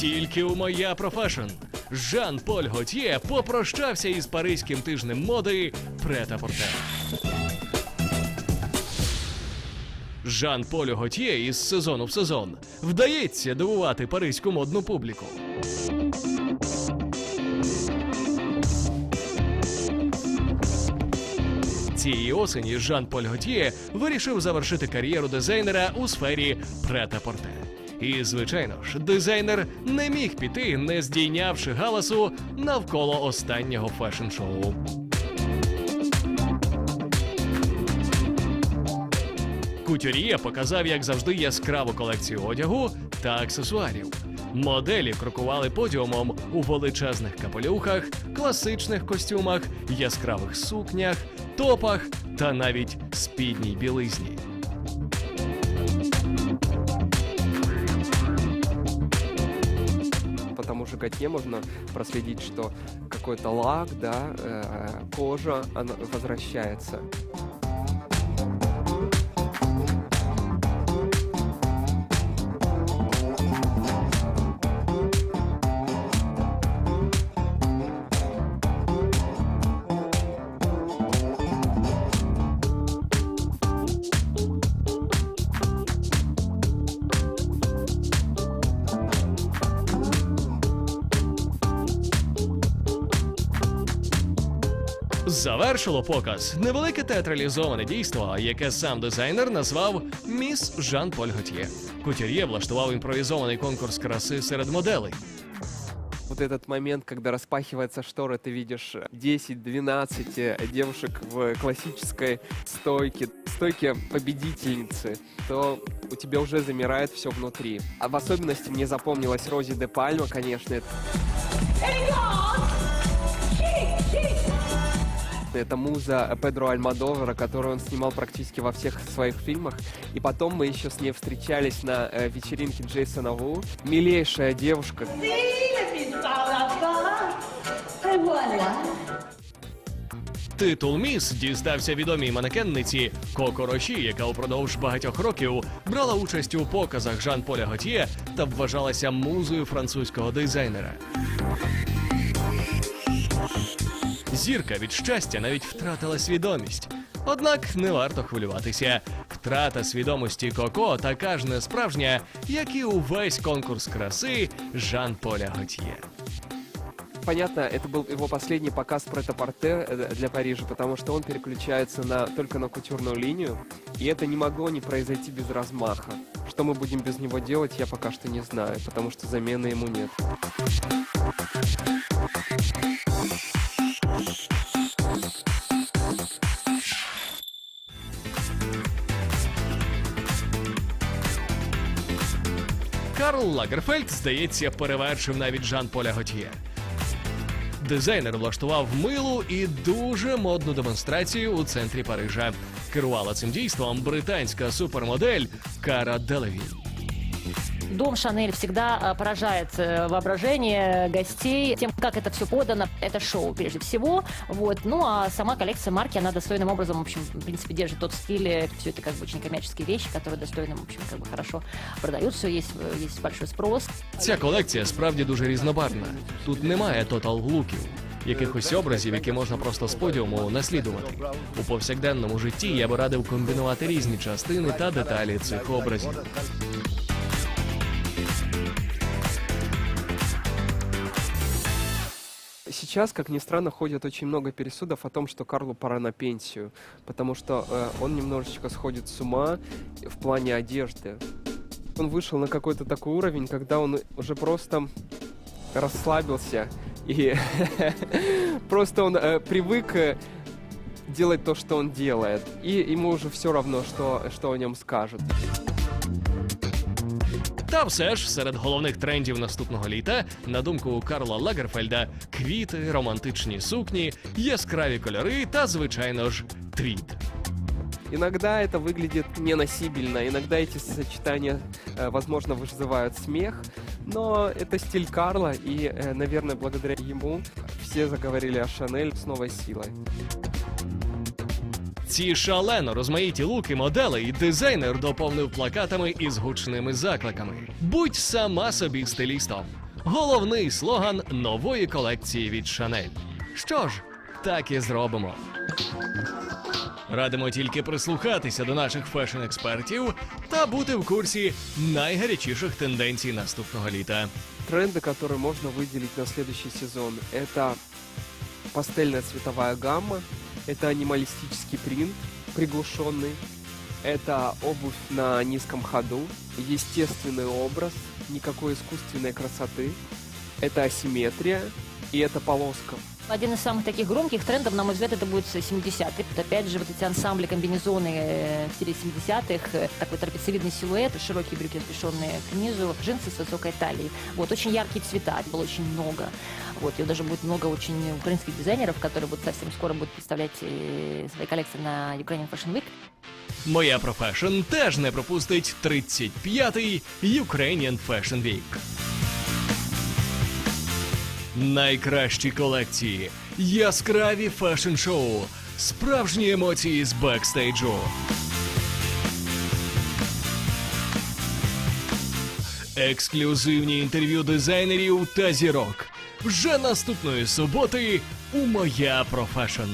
Тільки у моя профешн. Жан-Поль Готьє попрощався із паризьким тижнем моди Прета-Порте. Жан-Полю Готьє із сезону в сезон вдається дивувати паризьку модну публіку. Цієї осені Жан-Поль Готьє вирішив завершити кар'єру дизайнера у сфері прета-порте. І, звичайно ж, дизайнер не міг піти, не здійнявши галасу навколо останнього фешн-шоу. Кутюр'є показав, як завжди, яскраву колекцію одягу та аксесуарів. Моделі крокували подіумом у величезних капелюхах, класичних костюмах, яскравих сукнях, топах та навіть спідній білизні. По тому же коте можно проследить, что какой-то лак, да, э, кожа, она возвращается. Завершило показ невелике театралізоване дійство, яке сам дизайнер назвав Міс Жан-Поль Готьє. Кутюр'є влаштував імпровізований конкурс краси серед моделей. Вот этот момент, когда распахивается штора, ты видишь 10-12 э, девушек в классической стойке, стойке победительницы, то у тебя уже замирает все внутри. А в особенности мне запомнилась Рози де Пальма, конечно. Это, это муза Педро Альмадовара, которую он снимал практически во всех своих фильмах. И потом мы еще с ней встречались на э, вечеринке Джейсона Ву. Милейшая девушка, Et voilà. Титул Міс дістався відомій манекенниці Коко Роші, яка упродовж багатьох років брала участь у показах Жан-Поля Готьє та вважалася музою французького дизайнера. Зірка від щастя навіть втратила свідомість. Однак не варто хвилюватися. Втрата свідомості Коко така ж несправжня, як і увесь конкурс краси Жан-Поля Готьє. Понятно, это был его последний показ прет-а-порте э, для Парижа, потому что он переключается на, только на кутюрную линию, и это не могло не произойти без размаха. Что мы будем без него делать, я пока что не знаю, потому что замены ему нет. Карл Лагерфельд, здається, перевершив навіть Жан-Поля Готьє. Дизайнер влаштував милу і дуже модну демонстрацію у центрі Парижа. Керувала цим дійством британська супермодель Кара Делевін. Дом Шанель всегда а, поражает э, воображение гостей тем, как это все подано. Это шоу, прежде всего. Вот. Ну, а сама коллекция марки, она достойным образом, в общем, в принципе, держит тот стиль. Все это как бы очень коммерческие вещи, которые достойно, в общем, как бы хорошо продаются. Есть, э, есть большой спрос. Ця колекція справді дуже різнобарвна. Тут немає тотал-луків, якихось образів, які можна просто з подіуму наслідувати. У повсякденному житті я би радив комбінувати різні частини та деталі цих образів. Сейчас, как ни странно, ходит очень много пересудов о том, что Карлу пора на пенсию, потому что э, он немножечко сходит с ума в плане одежды. Он вышел на какой-то такой уровень, когда он уже просто расслабился и просто он э, привык э, делать то, что он делает, и ему уже все равно, что, что о нем скажут. Та все ж серед головних трендів наступного літа, на думку Карла Лагерфельда, квіти, романтичні сукні, яскраві кольори та, звичайно ж, твіт. Иногда это выглядит неносибельно, иногда эти сочетания, э, возможно, вызывают смех, но это стиль Карла, и, э, наверное, благодаря ему все заговорили о Шанель с новой силой. Ці шалено розмаїті луки моделей дизайнер доповнив плакатами із гучними закликами. Будь сама собі стилістом. головний слоган нової колекції від Шанель. Що ж, так і зробимо. Радимо тільки прислухатися до наших фешн-експертів та бути в курсі найгарячіших тенденцій наступного літа. Тренды, которые можно выделить на следующий сезон, это пастельная цветовая гамма, это анималистический принт приглушенный, это обувь на низком ходу, естественный образ, никакой искусственной красоты, это асимметрия и это полоска. Один из самых таких громких трендов, на мой взгляд, это будет 70-й. Вот Опять же, вот эти ансамбли, комбинезоны э, в стиле 70-х, э, такой трапециевидный силуэт, широкие брюки, спешенные к низу, джинсы с высокой талией. Вот, очень яркие цвета, их было очень много. Вот, и даже будет много очень украинских дизайнеров, которые будут совсем скоро будут представлять э, свои коллекции на Ukrainian Fashion Week. Моя профешн теж не пропустить 35-й Ukrainian Fashion Week. Найкращі колекції, яскраві фешн-шоу, справжні емоції з бекстейджу. Ексклюзивні інтерв'ю дизайнерів та зірок. Вже наступної суботи у Моя Профешн.